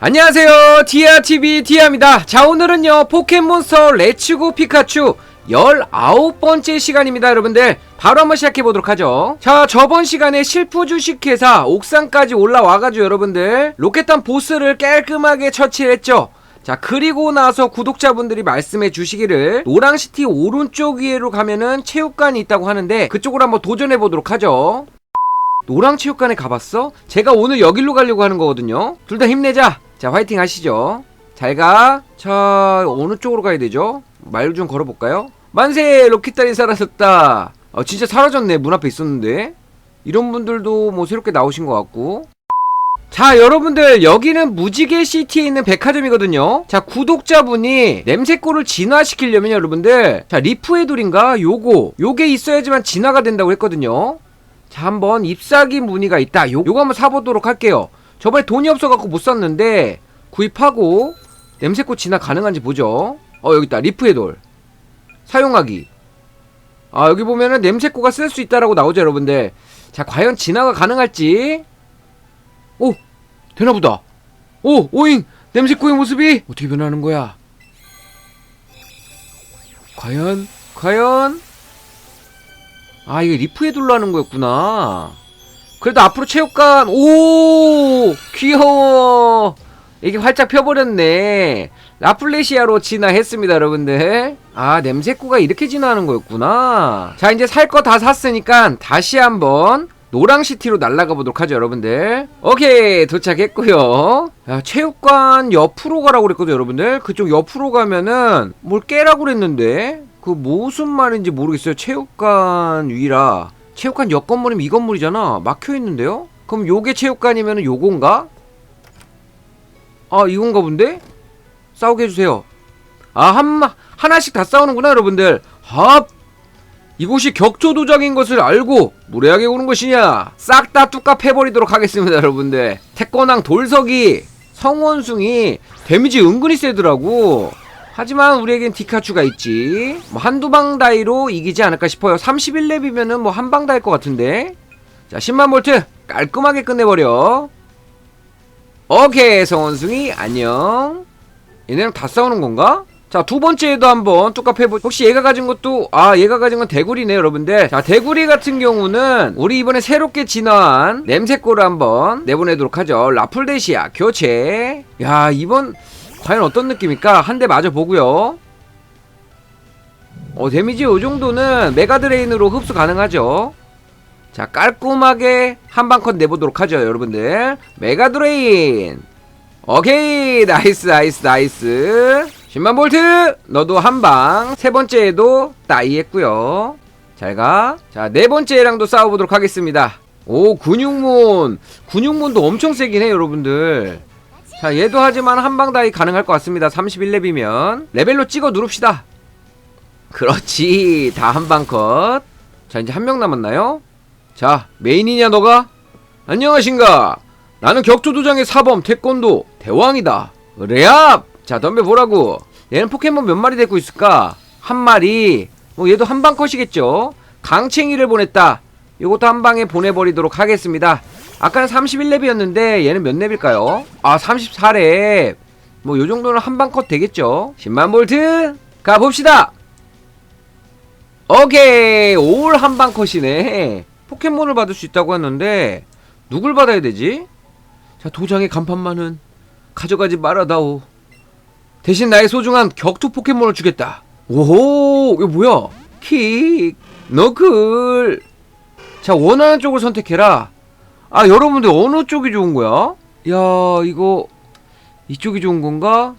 안녕하세요. 디아TV 디아입니다. 자 오늘은요 포켓몬스터 레츠고 피카츄 19번째 시간입니다 여러분들. 바로 한번 시작해보도록 하죠. 자 저번 시간에 실프 주식회사 옥상까지 올라와가지고 여러분들 로켓탄 보스를 깔끔하게 처치했죠. 자 그리고 나서 구독자분들이 말씀해 주시기를 노랑시티 오른쪽 위에로 가면은 체육관이 있다고 하는데 그쪽으로 한번 도전해 보도록 하죠. 노랑체육관에 가봤어? 제가 오늘 여길로 가려고 하는 거거든요. 둘 다 힘내자 자 화이팅 하시죠. 잘가. 자 어느 쪽으로 가야 되죠? 말 좀 걸어볼까요? 만세! 로켓단이 사라졌다. 아 진짜 사라졌네. 문 앞에 있었는데. 이런 분들도 뭐 새롭게 나오신 것 같고. 자 여러분들 여기는 무지개 시티에 있는 백화점이거든요. 자 구독자분이 냄새꼴을 진화시키려면 여러분들 자 리프의 돌인가? 요거. 요게 있어야지만 진화가 된다고 했거든요. 자 한번 잎사귀 무늬가 있다. 요, 요거 한번 사보도록 할게요 저번에 돈이 없어갖고 못 샀는데 구입하고 냄새꽃 진화 가능한지 보죠. 어 여기있다. 리프의 돌. 사용하기. 아 여기 보면은 냄새꽃가 쓸 수 있다라고 나오죠 여러분들. 자 과연 진화가 가능할지. 오 되나보다. 오 오잉! 냄새꽃의 모습이 어떻게 변하는 거야? 과연 과연? 아 이게 리프에 둘러하는 거였구나 그래도 앞으로 체육관 오 귀여워. 이게 활짝 펴버렸네. 라플레시아로 진화했습니다 여러분들. 아 냄새꾸가 이렇게 진화하는 거였구나. 자 이제 살 거 다 샀으니까 다시 한번 노랑시티로 날아가 보도록 하죠 여러분들. 오케이 도착했고요. 야, 체육관 옆으로 가라고 그랬거든요 여러분들. 그쪽 옆으로 가면은 뭘 깨라고 그랬는데? 그 무슨 말인지 모르겠어요. 체육관 위라 체육관 옆 건물이면 이 건물이잖아. 막혀있는데요? 그럼 요게 체육관이면 요건가? 아 이건가 본데? 싸우게 해주세요. 아 한, 하나씩 다 싸우는구나 여러분들. 합! 이곳이 격조도장인 것을 알고 무례하게 오는 것이냐? 싹다 뚝갑 해버리도록 하겠습니다 여러분들. 태권왕 돌석이 성원숭이 데미지 은근히 세더라고 하지만 우리에겐 디카츄가 있지 뭐 한두 방 다이로 이기지 않을까 싶어요 31렙이면은 뭐 한 방 다일 것 같은데 자 10만 볼트 깔끔하게 끝내버려 오케이 성원숭이 안녕 얘네랑 다 싸우는 건가? 자, 두 번째에도 한번 뚜껑 해보. 혹시 얘가 가진 것도 아, 얘가 가진 건 대구리네, 여러분들. 자, 대구리 같은 경우는 우리 이번에 새롭게 진화한 냄새꼬를 한번 내보내도록 하죠. 라풀데시아 교체. 야, 이번 과연 어떤 느낌일까? 한 대 맞아 보고요. 어, 데미지 요 정도는 메가드레인으로 흡수 가능하죠. 자, 깔끔하게 한방컷 내보도록 하죠, 여러분들. 메가드레인. 오케이, 나이스, 나이스, 나이스. 10만 볼트! 너도 한 방. 세 번째에도 따이 했고요 잘 가. 자, 네 번째랑도 싸워보도록 하겠습니다. 오, 근육문. 근육문도 엄청 세긴 해, 여러분들. 자, 얘도 하지만 한방 다이 가능할 것 같습니다. 31렙이면. 레벨로 찍어 누릅시다. 그렇지. 다 한방 컷. 자, 이제 한 명 남았나요? 자, 메인이냐, 너가? 안녕하신가? 나는 격투도장의 사범, 태권도, 대왕이다. 그래야! 자, 덤벼보라고. 얘는 포켓몬 몇 마리 데리고 있을까? 한 마리. 뭐, 얘도 한방 컷이겠죠? 강챙이를 보냈다. 이것도 한 방에 보내버리도록 하겠습니다. 아까는 31렙이었는데, 얘는 몇 렙일까요? 아, 34렙. 뭐, 요 정도는 한방 컷 되겠죠? 10만 볼트! 가봅시다! 오케이! 올 한방 컷이네. 포켓몬을 받을 수 있다고 했는데, 누굴 받아야 되지? 자, 도장의 간판만은 가져가지 말아다오. 대신 나의 소중한 격투 포켓몬을 주겠다. 오호, 이거 뭐야? 킥, 너클. 자, 원하는 쪽을 선택해라. 아, 여러분들 어느 쪽이 좋은 거야? 야, 이거 이쪽이 좋은 건가?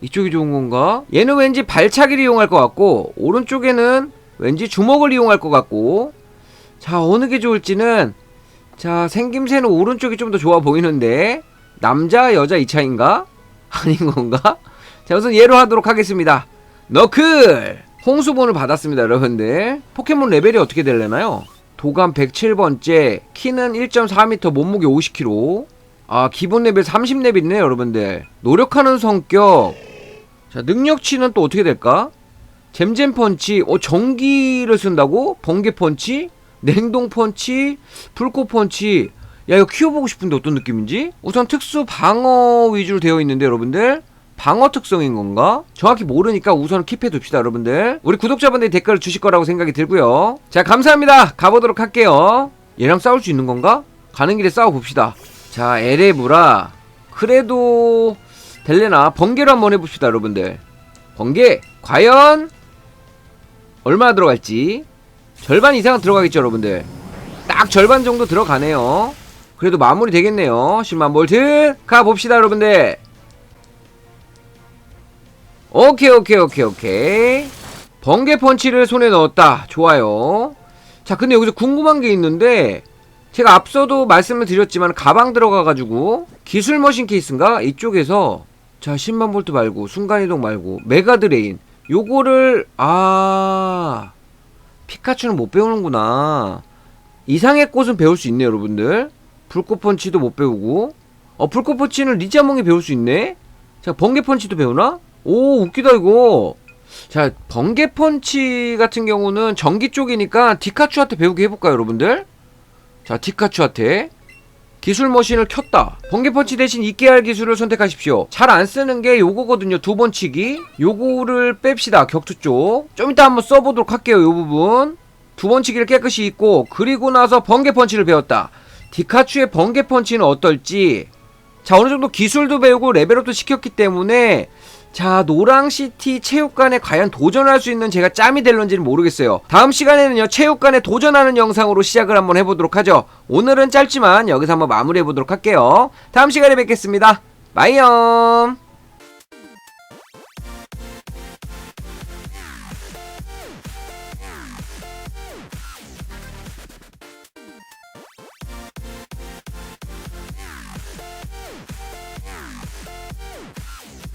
이쪽이 좋은 건가? 얘는 왠지 발차기를 이용할 것 같고 오른쪽에는 왠지 주먹을 이용할 것 같고 자, 어느 게 좋을지는 자, 생김새는 오른쪽이 좀 더 좋아 보이는데 남자 여자 이 차인가? 아닌 건가? 자 우선 얘로 하도록 하겠습니다 너클 홍수본을 받았습니다 여러분들 포켓몬 레벨이 어떻게 될래나요? 도감 107번째 키는 1.4m 몸무게 50kg 아 기본 레벨 30렙 있네 여러분들 노력하는 성격 자 능력치는 또 어떻게 될까? 잼잼 펀치 어 전기를 쓴다고? 번개 펀치? 냉동 펀치? 불꽃 펀치 야 이거 키워보고 싶은데 어떤 느낌인지? 우선 특수 방어 위주로 되어 있는데 여러분들 방어 특성인 건가? 정확히 모르니까 우선 킵해 둡시다 여러분들. 우리 구독자분들이 댓글을 주실 거라고 생각이 들고요. 자 감사합니다. 가보도록 할게요. 얘랑 싸울 수 있는 건가? 가는 길에 싸워봅시다. 자 에레브라. 그래도 될래나? 번개로 한번 해봅시다 여러분들. 번개 과연 얼마나 들어갈지? 절반 이상은 들어가겠죠 여러분들. 딱 절반 정도 들어가네요. 그래도 마무리 되겠네요. 10만 볼트 가봅시다 여러분들 오케이 오케이 오케이 오케이. 번개 펀치를 손에 넣었다. 좋아요. 자 근데 여기서 궁금한 게 있는데 제가 앞서도 말씀을 드렸지만 가방 들어가가지고 기술 머신 케이스인가? 이쪽에서 자 10만 볼트 말고 순간이동 말고 메가드레인. 요거를 아 피카츄는 못 배우는구나. 이상의 꽃은 배울 수 있네 여러분들. 불꽃 펀치도 못 배우고. 어 불꽃 펀치는 리자몽이 배울 수 있네. 자 번개 펀치도 배우나? 오 웃기다 이거. 자 번개 펀치 같은 경우는 전기 쪽이니까 디카츄한테 배우게 해볼까요 여러분들? 자 디카츄한테. 기술 머신을 켰다. 번개 펀치 대신 할 기술을 선택하십시오. 잘 안 쓰는 게 요거거든요 두 번 치기. 요거를 뺍시다 격투 쪽 좀 이따 한번 써보도록 할게요 요 부분. 두 번 치기를 깨끗이 잊고 그리고 나서 번개 펀치를 배웠다. 디카츄의 번개 펀치는 어떨지. 자 어느 정도 기술도 배우고 레벨업도 시켰기 때문에 자 노랑시티 체육관에 과연 도전할 수 있는 제가 짬이 될런지는 모르겠어요. 다음 시간에는요 체육관에 도전하는 영상으로 시작을 한번 해보도록 하죠. 오늘은 짧지만 여기서 한번 마무리해보도록 할게요. 다음 시간에 뵙겠습니다. 바이염